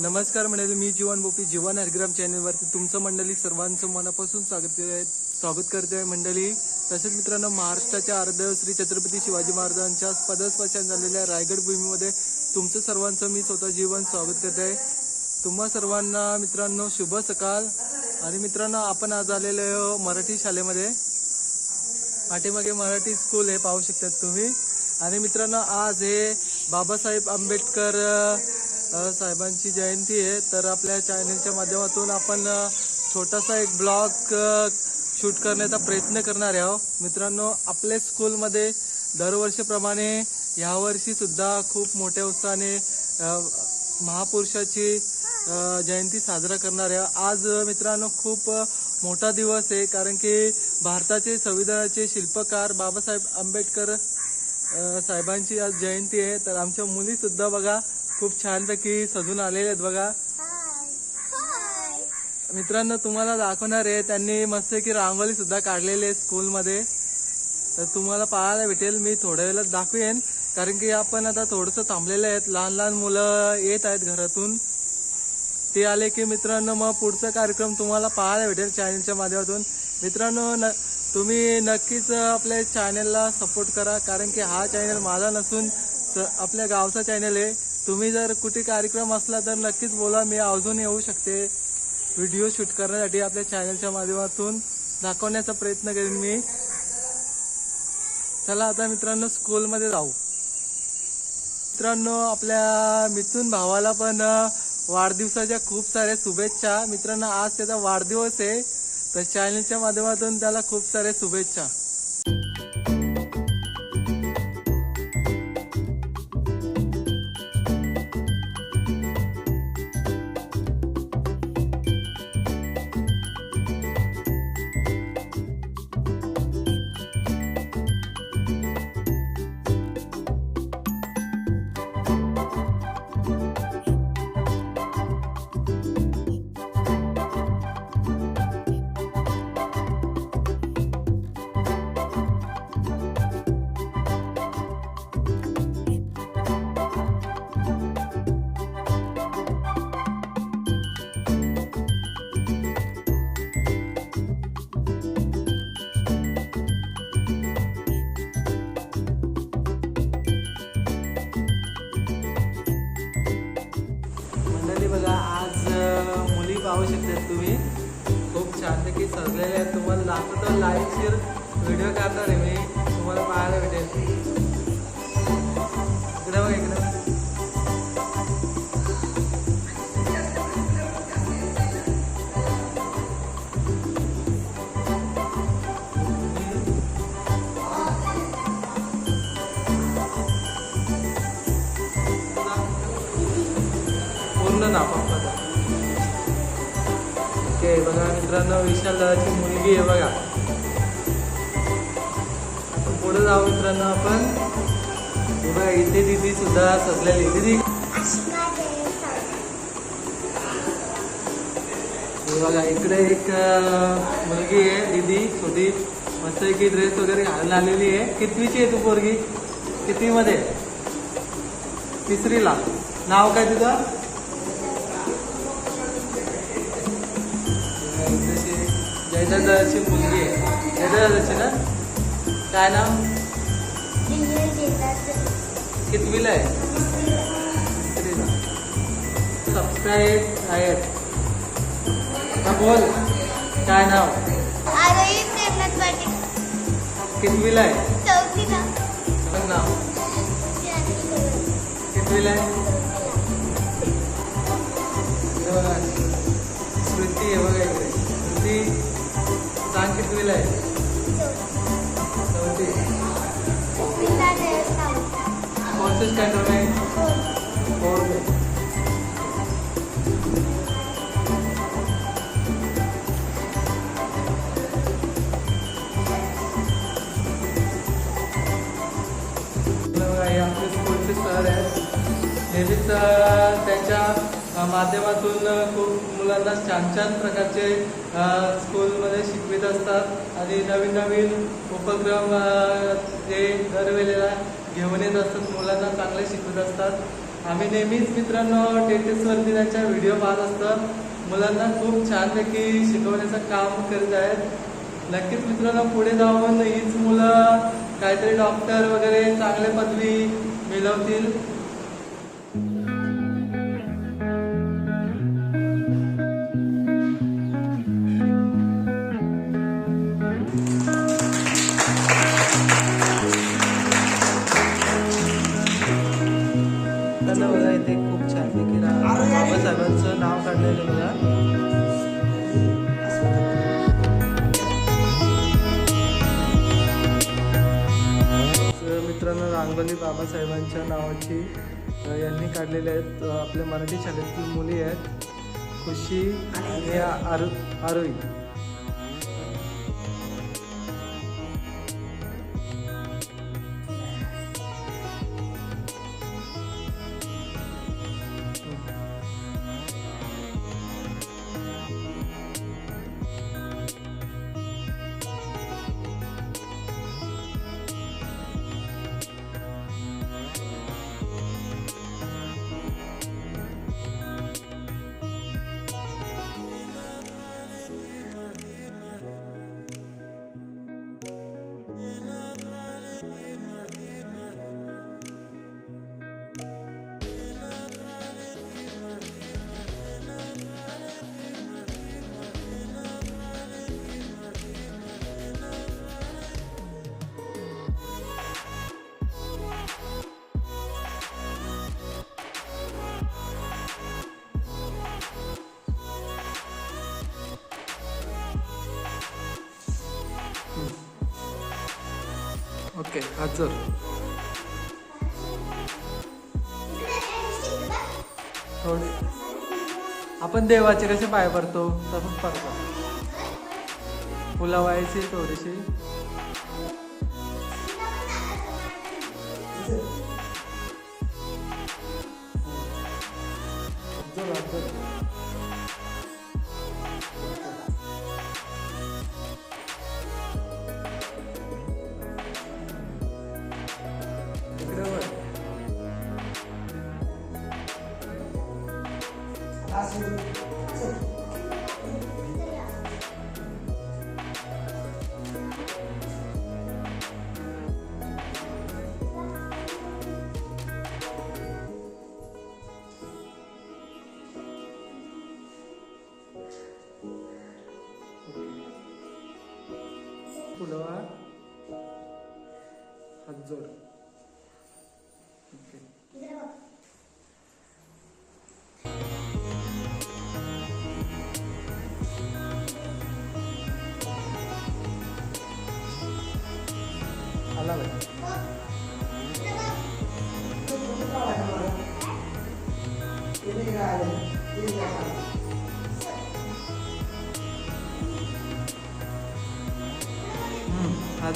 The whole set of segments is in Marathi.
नमस्कार मंडळी मी जीवन बोपी जीवन हरग्राम चॅनलवरती तुमचं मंडळी सर्वांचं मनापासून स्वागत स्वागत करते आहे मंडळी. तसेच मित्रांनो महाराष्ट्राच्या अर्ध श्री छत्रपती शिवाजी महाराजांच्या पदस्पर्शन झालेल्या रायगड भूमीमध्ये तुमचं सर्वांचं मी स्वतः जीवन स्वागत करते. आहे तुम्हा सर्वांना मित्रांनो शुभ सकाळ आणि मित्रांनो आपण आज आलेलो आहे हो मराठी शाळेमध्ये. पाठीमागे मराठी स्कूल हे पाहू शकतात तुम्ही. आणि मित्रांनो आज हे बाबासाहेब आंबेडकर साहेबांची जयंती आहे. तर आपल्या चॅनलच्या माध्यमातून आपण छोटासा एक ब्लॉग शूट करण्याचा प्रयत्न करणार आहोत हो. मित्रांनो आपल्या स्कूलमध्ये दरवर्षीप्रमाणे ह्यावर्षी सुद्धा खूप मोठ्या उत्साहाने महापुरुषाची जयंती साजरा करणार आहे. आज मित्रांनो खूप मोठा दिवस आहे कारण की भारताचे संविधानाचे शिल्पकार बाबासाहेब आंबेडकर साहेबांची आज जयंती आहे. तर आमच्या मुली सुद्धा बघा खूप छानपैकी सजून आलेले आहेत बघा. मित्रांनो तुम्हाला दाखवणार आहे त्यांनी मस्त की रांगोळी सुद्धा काढलेली आहे स्कूलमध्ये. तर तुम्हाला पाहायला भेटेल मी थोड्या वेळात दाखवेन. कारण की आपण आता थोडंसं थांबलेले आहेत. लहान लहान मुलं येत आहेत घरातून. ते आले की मित्रांनो मग पुढचा कार्यक्रम तुम्हाला पाहायला भेटेल चॅनलच्या माध्यमातून. मित्रांनो न तुम्ही नक्कीच आपल्या चॅनलला सपोर्ट करा. कारण की हा चॅनल माझा नसून स- आपल्या गावचा चॅनल आहे. तुम्ही जर कुठे कार्यक्रम असला तर नक्कीच बोला. मी अजून येऊ शकते. व्हिडिओ शूट करण्यासाठी आपल्या चॅनलच्या माध्यमातून दाखवण्याचा प्रयत्न करेन मी. चला आता मित्रांनो स्कूलमध्ये जाऊ. मित्रांनो आपल्या मिथून भावाला पण वाढदिवसाच्या खूप साऱ्या शुभेच्छा. मित्रांनो आज त्याचा वाढदिवस आहे. तर चॅनलच्या माध्यमातून त्याला खूप साऱ्या शुभेच्छा. पाहू शकतात तुम्ही. खूप छानपैकी सजलेले आहेत तुम्हाला दाखवतो. लाईक शेअर व्हिडिओ करणार आहे मी ओके बघा मित्रांनो विशाल दादाची मुलगी आहे बघा. पुढे जाऊ मित्रांनो आपण. बघा इथे दिदी सुद्धा सजलेली दिदी. बघा इकडे एक मुलगी आहे दिदी छोटी मस्त की ड्रेस वगैरे घालून आलेली आहे. कितवीची आहे तू पोरगी? कितवीमध्ये? तिसरीला. नाव काय तुझं? जयदादाची मुलगी आहे. जयदादाची ना? काय नाव? कितवीला आहे? सबस्क्राईब आहेत. हा बोल. काय नाव? कितवीला आहे? नाव? कितवीला आहे? स्मृती आहे बघा सांग आहे चौथी कोणतं स्टँडर्ड आहे फोर्थ आहे. आपले स्कूलचे सर आहेत. नेहमीच त्यांच्या माध्यमातून खूप मुलांना छान छान प्रकारचे स्कूलमध्ये शिकवित असतात. आणि नवीन नवीन उपक्रम ते दरवेळेला घेऊन येत असतात. मुलांना चांगले शिकवत असतात. आम्ही नेहमीच मित्रांनो टेटेसवरती त्यांच्या व्हिडिओ पाहत असतात. मुलांना खूप छानपैकी शिकवण्याचं काम करत आहेत. नक्कीच मित्रांनो पुढे जाऊन हीच मुलं काहीतरी डॉक्टर वगैरे चांगले पदवी मिळवतील. रांगोली बाबासाहेबांच्या नावाची यांनी काढलेले आहेत आपल्या मराठी शाळेतील मुली आहेत खुशी आणि आरु आरोही. ओके हजर थोडी. आपण देवाचे कसे पाय पडतो तसंच पडतो. फुला व्हायची थोडीशी.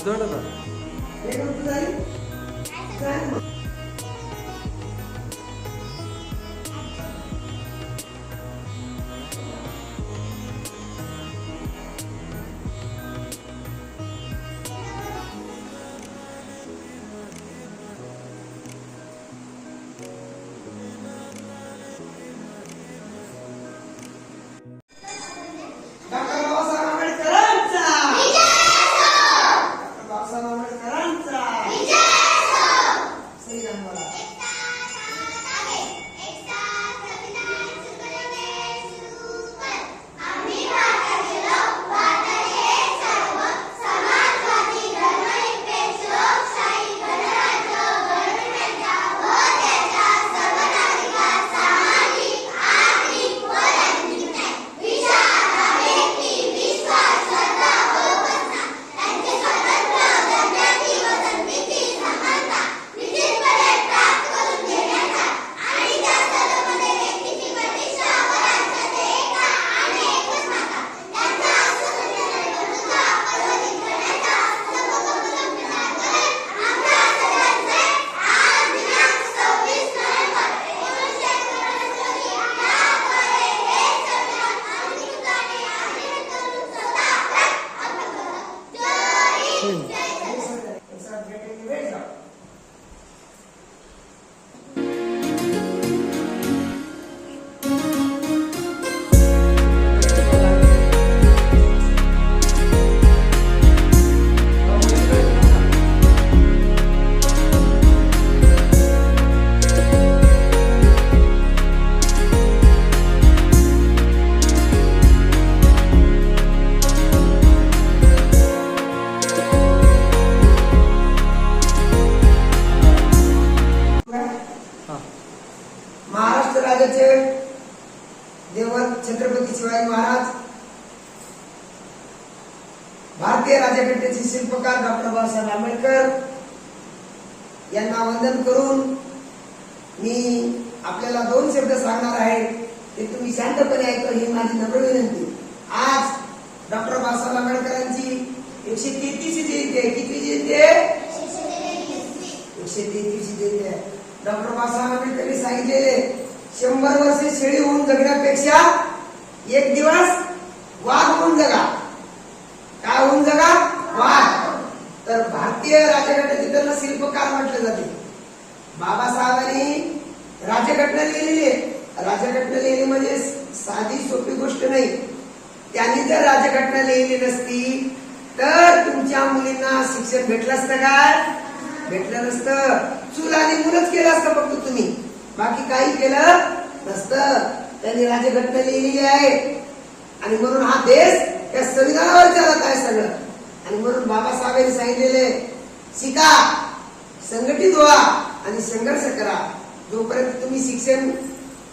हम्म, हात Chin. महाराष्ट्र राज्याचे देवत छत्रपती शिवाजी महाराज भारतीय राज्यघटनेचे शिल्पकार डॉक्टर बाबासाहेब आंबेडकर यांना वंदन करून मी आपल्याला दोन शब्द सांगणार आहे ते तुम्ही शांतपणे ऐकलं ही माझी नम्र विनंती. आज डॉक्टर बाबासाहेब आंबेडकरांची एकशे तेहतीस जयंती आहे. किती जयंती आहे? एकशे तेहतीस. जयंती आहे. डॉक्टर बाबासाहेब आंबेडकरांनी सांगितलेले शंभर वर्षे शेळी होऊन जगण्यापेक्षा एक दिवस वाघ होऊन जगा. काय होऊन जगा? वाघ. तर भारतीय राज्यघटनेचे त्यांना शिल्पकार म्हटले जाते. बाबासाहेबांनी राज्यघटना लिहिलेली आहे. राज्यघटना लिहिली म्हणजे साधी सोपी गोष्ट नाही. त्यांनी जर राज्यघटना लिहिली नसती तर तुमच्या मुलींना शिक्षण भेटलं असतं काय भेटलं नसतं. चूल आणि मुलंच केलं असतं फक्त तुम्ही. बाकी काही केलं नसतं. त्यांनी राज्यघटना लिहिलेली आहे. आणि म्हणून हा देश या संविधानावर चालत आहे सगळं. आणि म्हणून बाबासाहेबांनी सांगितलेले शिका संघटित व्हा आणि संघर्ष करा. जोपर्यंत तुम्ही शिक्षण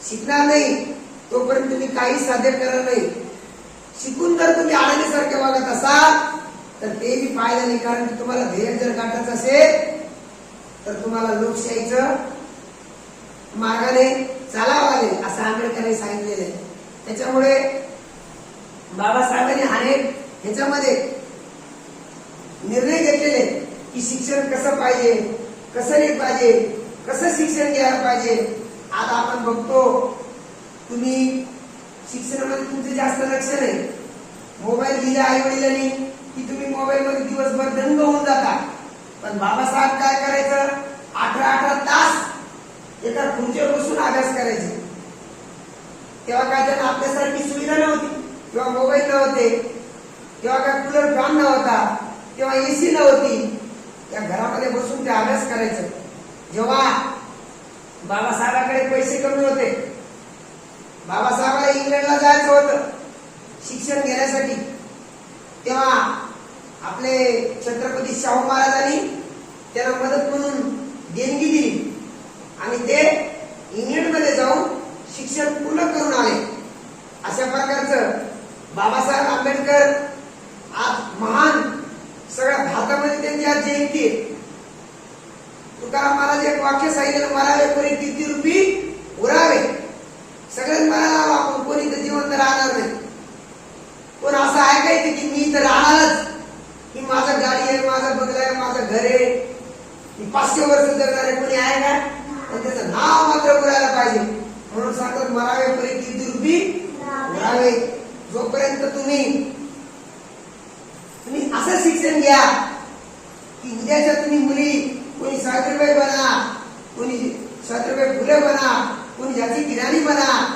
शिकणार नाही तोपर्यंत तुम्ही काही साध्य करणार नाही. शिकून जर तुम्ही आनंदीसारखे वागत असाल तर ते बी पाहायला नाही कारण की तुम्हाला ध्येय जर गाठायचं असेल तर तुम्हाला लोकशाहीचं मार्गाने चालावं लागेल असं आंबेडकरांनी सांगितलेलं आहे. त्याच्यामुळे बाबासाहेबांनी अनेक ह्याच्यामध्ये निर्णय घेतलेले की शिक्षण कसं पाहिजे कसं नाही पाहिजे कसं शिक्षण घ्यायला पाहिजे. आता आपण बघतो तुम्ही शिक्षणामध्ये तुमचं जास्त लक्ष नाही. मोबाईल दिला आई वडिलांनी की तुम्ही मोबाईल मध्ये दिवसभर दंग होऊन जाता. पण बाबासाहेब काय करायचं? अठरा अठरा तास एका खुर्चीवर बसून अभ्यास करायचे. तेव्हा काय त्यांना आपल्यासारखी सुविधा नव्हती. किंवा मोबाईल नव्हते. तेव्हा काय कूलर फॅन नव्हता. तेव्हा एसी नव्हती. या घरामध्ये बसून ते अभ्यास करायचं. जेव्हा बाबासाहेबांकडे पैसे कमी होते बाबासाहेबाला इंग्लंडला जायचं होतं शिक्षण घेण्यासाठी. तेव्हा आपले छत्रपती शाहू महाराजांनी त्याला मदत म्हणून देणगी दिली आणि ते इंग्लंडमध्ये जाऊन शिक्षण पूर्ण करून आले अशा प्रकारचं बाबासाहेब आंबेडकर आज महान सगळ्या भारतामध्ये त्यांची आज जयंती आहे तुकाराम महाराज एक वाक्य सांगितलं मरावे कोणी किती रुपी उरावे सगळ्यांनी मरायला आपण कोणी तर जिवंत राहणार नाही पण असं ऐकायचं की मी तर राहणारच की माझं गाडी आहे माझा बंगला आहे माझं घर आहे मी पाचशे वर्ष जगणार आहे कोणी आहे का पण त्याचं नाव मात्र उरायला पाहिजे म्हणून सांगतात मरावे कोणी किती रुपी उरावे जोपर्यंत तुम्ही तुम्ही असं शिक्षण घ्या की उद्याच्या तुम्ही मुली कोणी सावित्रीबाई बना कोणी सावित्रीबाई फुले बना कोणी ज्याची किराणी बना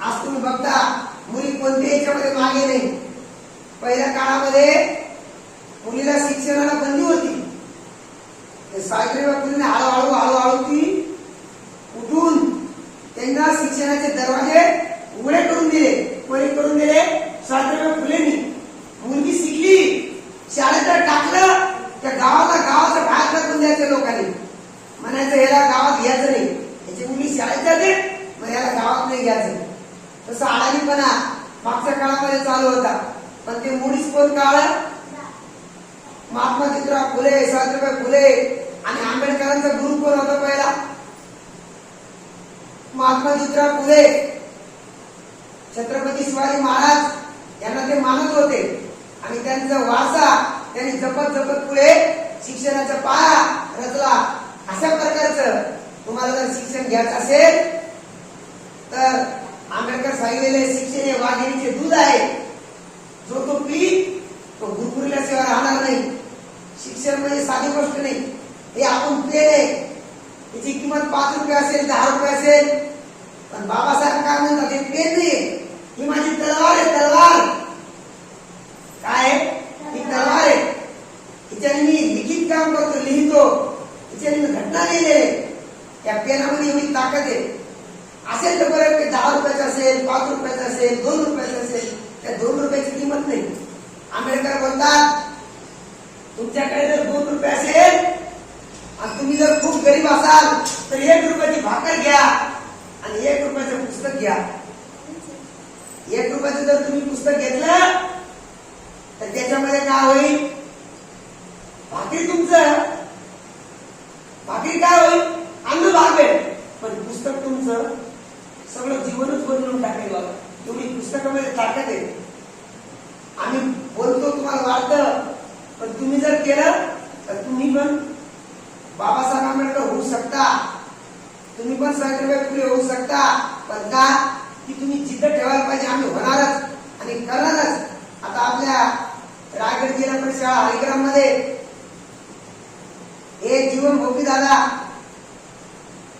आज तुम्ही बघता मुली कोणत्या याच्यामध्ये मागे नाही. पहिल्या काळामध्ये मुलीला शिक्षणाला बंदी होती. सावित्रीबाई फुलेने हळूहळू हळूहळू ती उठून त्यांना शिक्षणाचे दरवाजे उघडे करून दिले कोणी करून दिले? सावित्रीबाई फुलेनी. मुलगी शिकली. शाळेत जर टाकलं त्या गावाला गावाच्या बाहेर टाकून द्यायचं लोकांनी. म्हणायचं याला गावात घ्यायचं नाही. याची मुलगी शाळेत जाते मग याला गावात नाही घ्यायचं. तसं अडाणीपणा मागच्या काळामध्ये चालू होता. पण ते मुळीच कोण काळ? महात्मा ज्योतिराव फुले सावित्रीबाई फुले आणि आंबेडकरांचा गुरु कोण होता पहिला? महात्मा ज्योतिराव फुले. छत्रपती शिवाजी महाराज. यांना ते मानत होते. आणि त्यांचा वारसा त्यांनी जपत जपत पुढे शिक्षणाचा पाया रचला. अशा प्रकारचं तुम्हाला जर शिक्षण घ्यायचं असेल तर आंबेडकर सांगितलेले शिक्षण हे वाघिणीचे दूध आहे. जो तो पी तो गुरगुरल्याशिवाय राहणार नाही. शिक्षण म्हणजे साधी गोष्ट नाही. हे आपण पेन याची त्याची किंमत पाच रुपये असेल दहा रुपये असेल. पण बाबासाहेब काय म्हणतात हे पेन नाही ही माझी तलवार आहे तलवार. काय आहे? ही तलवार आहे. हिच्याने मी लिखित काम करतो लिहितो. हिच्याने मी घटना लिहिले. त्या पेनामध्ये एवढी ताकद आहे. असेल तर बरं की दहा रुपयाचं असेल पाच रुपयाचं असेल दोन रुपयाचं असेल त्या दोन रुपयाची किंमत नाही. आंबेडकर बोलतात तुमच्याकडे जर दोन रुपये असेल आणि तुम्ही जर खूप गरीब असाल तर एक रुपयाची भाकर घ्या आणि एक रुपयाचं पुस्तक घ्या. एक रुपयाचं जर तुम्ही पुस्तक घेतलं तर त्याच्यामध्ये काय होईल? भाकरी तुमचं भाकरी काय होईल? अन्न भागेल पण पुस्तक तुमचं सगळं जीवनच बदलून टाकेल बाबा तुम्ही पुस्तकामध्ये ताकद आहे. आम्ही बोलतो तुम्हाला वाटतं पण तुम्ही जर केलं तर तुम्ही पण बाबासाहेब आंबेडकर होऊ शकता. तुम्ही पण सावित्रीबाई फुले होऊ शकता. पण का? की तुम्ही जिद्द ठेवायला पाहिजे आम्ही होणारच. आणि करणारच. आता आपल्या रायगड जिल्हा परिषद शाळा हरिग्राममध्ये हे जीवन भोगी दादा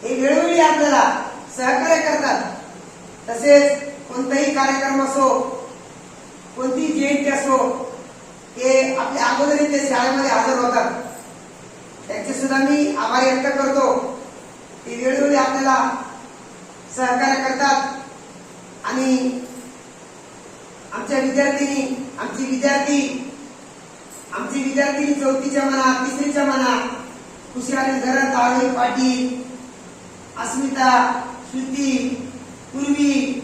हे वेळोवेळी आपल्याला सहकार्य करतात. तसेच कोणताही कार्यक्रम असो कोणतीही जयंती असो ते आपल्या अगोदर ते शाळेमध्ये हजर होतात. त्यांचे सुद्धा मी आभार व्यक्त करतो. ते वेळोवेळी आपल्याला सहकार्य करतात. आणि आमच्या विद्यार्थिनी आमची विद्यार्थी आमची विद्यार्थिनी चौथीच्या म्हणा तिसरीच्या म्हणा खुशाली घरात आळी पाटील अस्मिता श्रुती पूर्वी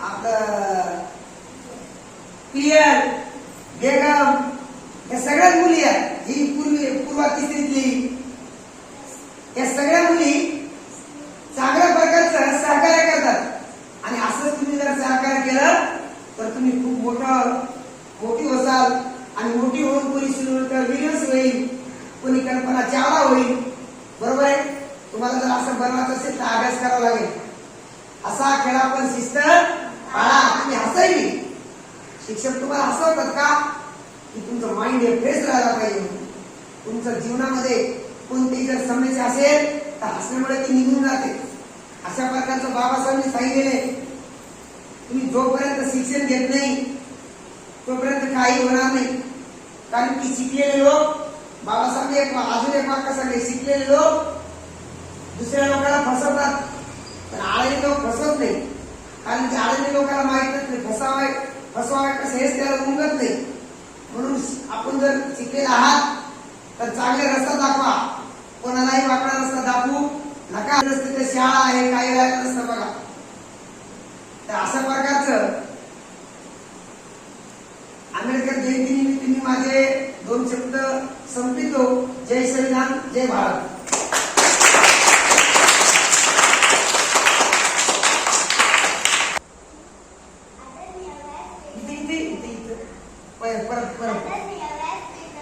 आपलं क्लिअर बेगम या सगळ्या मुली आहेत. ही पूर्वी पूर्वा तिसरीतली. या सगळ्या मुली चांगल्या प्रकारचं सहकार्य करतात आणि असंच तुम्ही जर सहकार्य केलं तर तुम्ही खूप मोठं मोठी होसाल आणि मोठी होऊन कोणी सुरुवात विलियम्स होईल. कोणी कल्पना चावला होईल. बरोबर आहे? तुम्हाला जर असं बनवायचं असेल तर अभ्यास करावा लागेल. असा खेळा पण शिस्त पाळा आणि हसायली शिक्षक तुम्हाला हसवतात का? की तुमचं माइंड हे फ्रेश राहायला पाहिजे. तुमच्या जीवनामध्ये कोणती जर समस्या असेल तर हसण्यामुळे ती निघून जाते. अशा प्रकारचं बाबासाहेबांनी सांगितलेले तुम्ही जोपर्यंत शिक्षण घेत नाही तोपर्यंत काही होणार नाही. कारण की शिकलेले लोक बाबासाहेब एक अजून एक वाक्य सांगले. शिकलेले लोक दुसऱ्या लोकांना फसवतात. पण आळणी लोक फसवत नाही. कारण की आळणी लोकांना माहीतच नाही फसावाय फसवाय कसं हेच त्याला उमगत नाही. म्हणून आपण जर शिकलेला आहात तर चांगले रस्ता दाखवा. कोणालाही वाकडा रस्ता दाखवू नका. रस्ते ते शाळा आहे काही राहिलं नसतं बघा. तर अशा प्रकारचं आंबेडकर जयंती निमित्त मी माझे दोन शब्द संपितो. जय संविधान जय भारत इथे इथे इथे इथे परत परत परत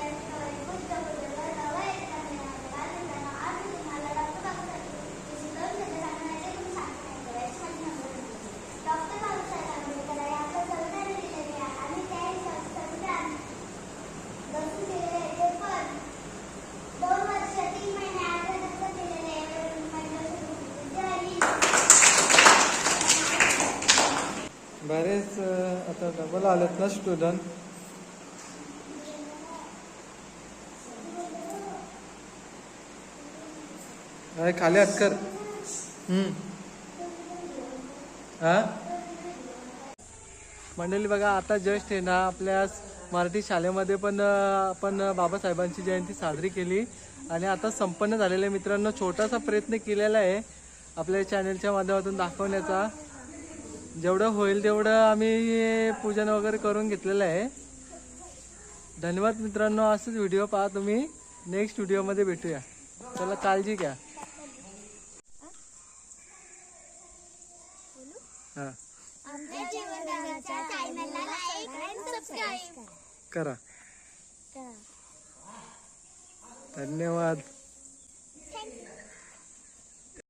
दोन वर्ष तीन महिने अर्धा दिलेले बरेच अं, आता डबल आलेत ना स्टुडंट अरे खाली हात कर. मंडळी बघा आता जस्ट आहे ना आपल्या मराठी शाळेमध्ये पण आपण बाबासाहेबांची जयंती साजरी केली. आणि आता संपन्न झालेल्या मित्रांनो छोटासा प्रयत्न केलेला आहे आपल्या चॅनलच्या माध्यमातून दाखवण्याचा. जेवढं होईल तेवढं आम्ही पूजन वगैरे करून घेतलेलं आहे. धन्यवाद मित्रांनो असंच व्हिडिओ पहा तुम्ही. नेक्स्ट व्हिडिओमध्ये भेटूया. चला काळजी घ्या. हां. करा. धन्यवाद.